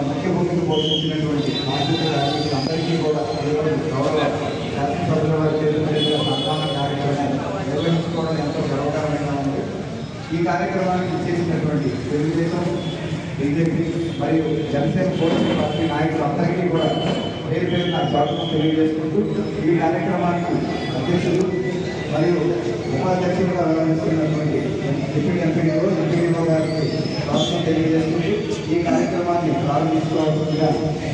ముఖ్య భూమిక పోషించినటువంటి ఆర్థిక రాజకీయులందరికీ కూడా గౌరవ శాసనసభ్యుల వారి చేతుల సన్మాన కార్యక్రమం నిర్వహించుకోవడం ఎంతో గర్వకరమైన ఉంది ఈ కార్యక్రమానికి ఇచ్చేసినటువంటి తెలుగుదేశం బీజేపీ మరియు జనసేన పోలీసు పార్టీ నాయకులు అందరికీ కూడా పేరు పేరు నా స్వాగతం తెలియజేసుకుంటూ ఈ కార్యక్రమానికి అధ్యక్షులు మరియు ఉపాధ్యక్షులుగా వ్యవహరిస్తున్నటువంటి డిప్యూటీ ఎంపీడీఓ ఎంపీడీఓ గారికి స్వాగతం తెలియజేసుకుంటూ ఈ కార్యక్రమాన్ని ప్రారంభించుకోవాల్సిందిగా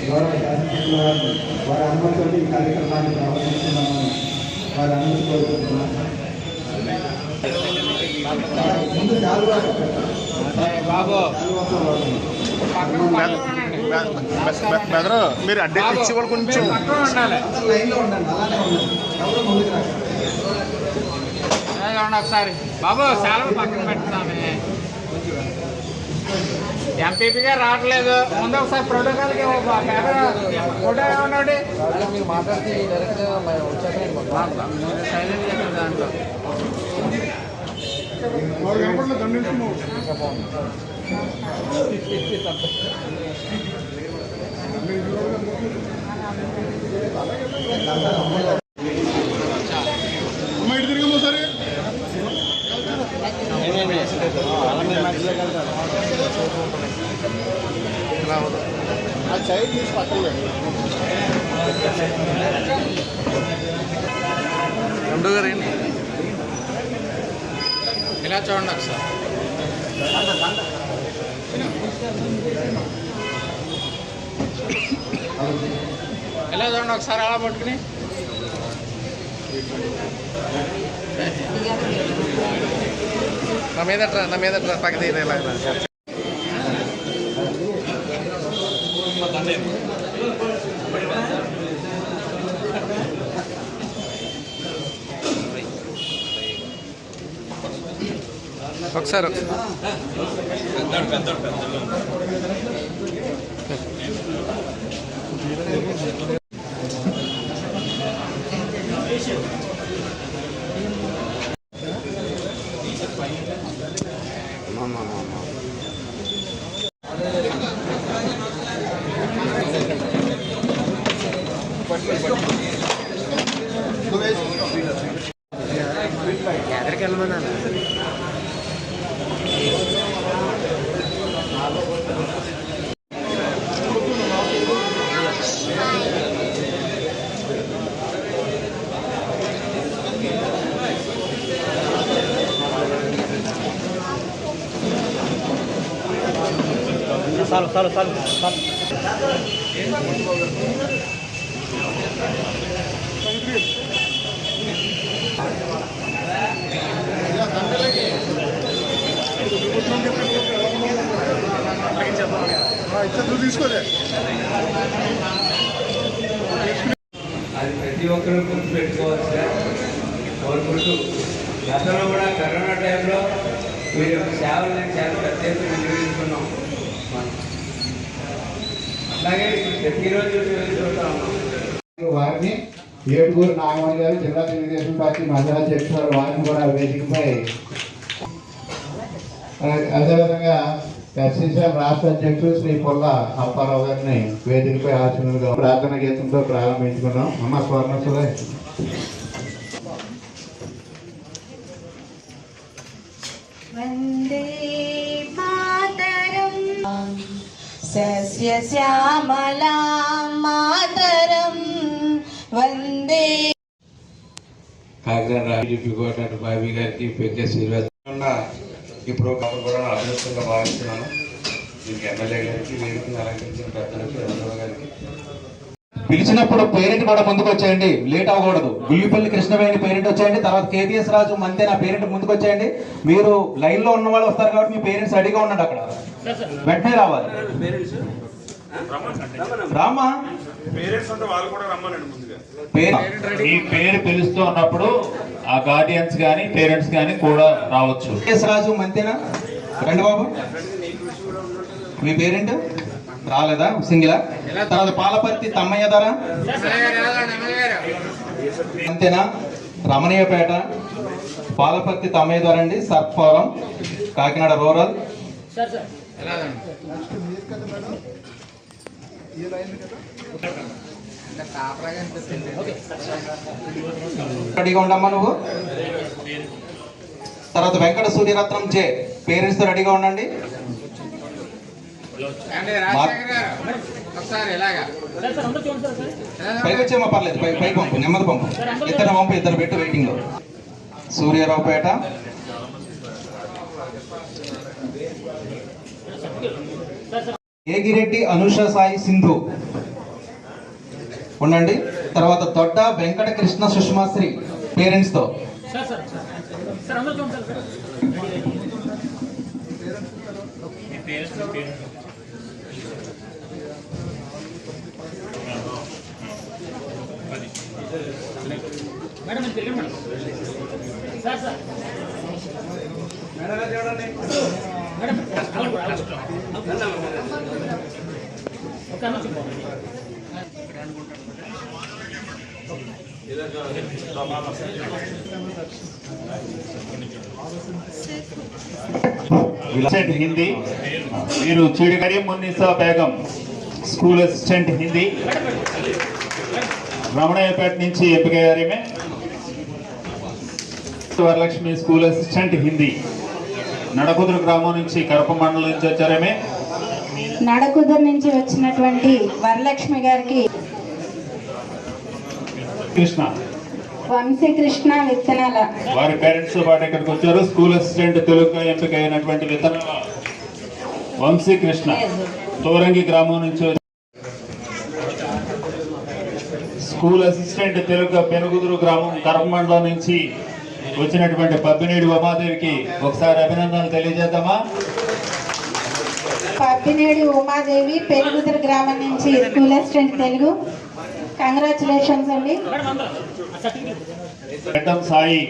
గౌరవ శాసనసభ్యుల వారి అనుమతితో ఈ కార్యక్రమాన్ని ప్రారంభిస్తున్నామని వారి అనుమతి కోరుకుంటున్నాను ముందు చాలుగా బాబు చాలువాతో వాడుతున్నాం. బెదరు మీరు అడ్డెక్కి ఇచ్చి వాళ్ళు కొంచెం. పక్కన ఉండాలి. అందరూ లైన్లో ఉండండి అలానే ఉండండి ఎవరు ముందుకు రాకండి అలాగే ఉండు ఒకసారి బాబు సెలవు పక్కన పెట్టున్నామే ఎంపీపీ గారు రావట్లేదు ముందు ఒకసారి ప్రోటోకాల్కి ఫోటో ఏమన్నాడు మీరు మాట్లాడితే డైరెక్ట్ వచ్చాక సైలెంట్ చేసిన దాంట్లో రెండు గారండి ఇలా చూడండి ఒకసారి. ఇలా చూడండి ఒకసారి అలా పట్టుకుని. నా మీద నా మీద ట్రా, పక్క తీయరా ఒకసారి ఒకసారి చాలు చాలు చాలు చాలు అది ప్రతి ఒక్కరూ గుర్తుపెట్టుకోవాల్సిన కోరుకుంటూ గతంలో కూడా కరోనా టైంలో మీరు సేవలు నేను చాలా ప్రత్యేకంగా వారిని ఏడుగురు నాగమణి గారు జిల్లా తెలుగుదేశం పార్టీ మండల అధ్యక్షులు వారిని కూడా వేదికపై అదేవిధంగా ఎస్సీసీఎల్ రాష్ట్ర అధ్యక్షుడు శ్రీ పొల్ల అప్పారావు గారిని వేదికపై ఆచరణగా ప్రార్థన గీతంతో ప్రారంభించుకున్నాం అమ్మ స్వర్ణసులే One day. सस्यश्यामलां मातरं वन्दे కాకినాడ టీడీపీ కోటాడు బాబీ గారికి పెద్ద శ్రీరాజ్ ఉన్న ఈ ప్రోగ్రాం కూడా నా అదృష్టంగా భావిస్తున్నాను దీనికి ఎమ్మెల్యే గారికి వేదికను అలంకరించిన పెద్దలకి చంద్రబాబు గారికి పిలిచినప్పుడు పేరెంట్ కూడా ముందుకు వచ్చేయండి. లేట్ అవ్వకూడదు. గుల్లిపల్లి కృష్ణవేణి పేరెంట్ వచ్చేయండి. తర్వాత కేటీఎస్ రాజు మంతే నా పేరెంట్ ముందుకు వచ్చేయండి. మీరు లైన్లో ఉన్న వాళ్ళు వస్తారు కాబట్టి మీ పేరెంట్స్ రెడీగా ఉండండి అక్కడ. వెంటనే రావాలి. రామా? మీ పేరు పిలుస్తూ ఉన్నప్పుడు ఆ గార్డియన్స్ కానీ పేరెంట్స్ కానీ కూడా రావచ్చు. రాజు మంతేనా? రండి బాబు. మీ పేరెంట్? రాలేదా? సింగిలా? తర్వాత పాలపర్తి తమ్మయ్య ధర? అంతేనా? రమణీయపేట. పాలపర్తి తమ్మయ్య ధర అండి సర్ఫవరం కాకినాడ రూరల్. రెడీగా ఉండమ్మా నువ్వు? తర్వాత వెంకట సూర్యరత్నం చే పేరెంట్స్తో రెడీగా ఉండండి అండి రాజశేఖర్ గారు ఒకసారి ఇలాగా పైకి వచ్చేమో పర్లేదు పై పై పంపు నెమ్మది పంపు. ఇద్దరు పంపు ఇద్దరు పెట్టు వెయిటింగ్లో సూర్యారావుపేట. ఏగిరెడ్డి అనుష సాయి సింధు. ఉండండి. తర్వాత దొడ్డ వెంకట కృష్ణ సుష్మాశ్రీ పేరెంట్స్తో అసిస్టెంట్ హిందీ మీరు చీడికరి మున్నిసా బేగం. స్కూల్ అసిస్టెంట్ హిందీ రమణయ్యపేట నుంచి ఎంపికయ్యారేమే. Varalakshmi school assistant Hindi. Nadakuduru గ్రామం నుంచి కరప మండలం నుంచి వచ్చారేమే? నడకుదురు నుంచి వచ్చినటువంటి వరలక్ష్మి గారికి కృష్ణ. వంశీకృష్ణ విత్తనాల. వారి పేరెంట్స్ పాటు ఇక్కడికి వచ్చారు. స్కూల్ అసిస్టెంట్ తెలుగుగా ఎంపిక అయినటువంటి విత్తనాల వంశీ కృష్ణ తోరంగి గ్రామం నుంచి స్కూల్ అసిస్టెంట్ తెలుగు పెనుగుదురు గ్రామం కరప మండలం నుంచి వచ్చినటువంటి పబ్బినేడి ఉమాదేవికి ఒకసారి అభినందనలు తెలియజేద్దామా? పబ్బినేడి ఉమాదేవి పెరుగుదురు గ్రామం నుంచి స్కూల్ అసిస్టెంట్ తెలుగు. కంగ్రాచులేషన్స్ అండి. సాయి.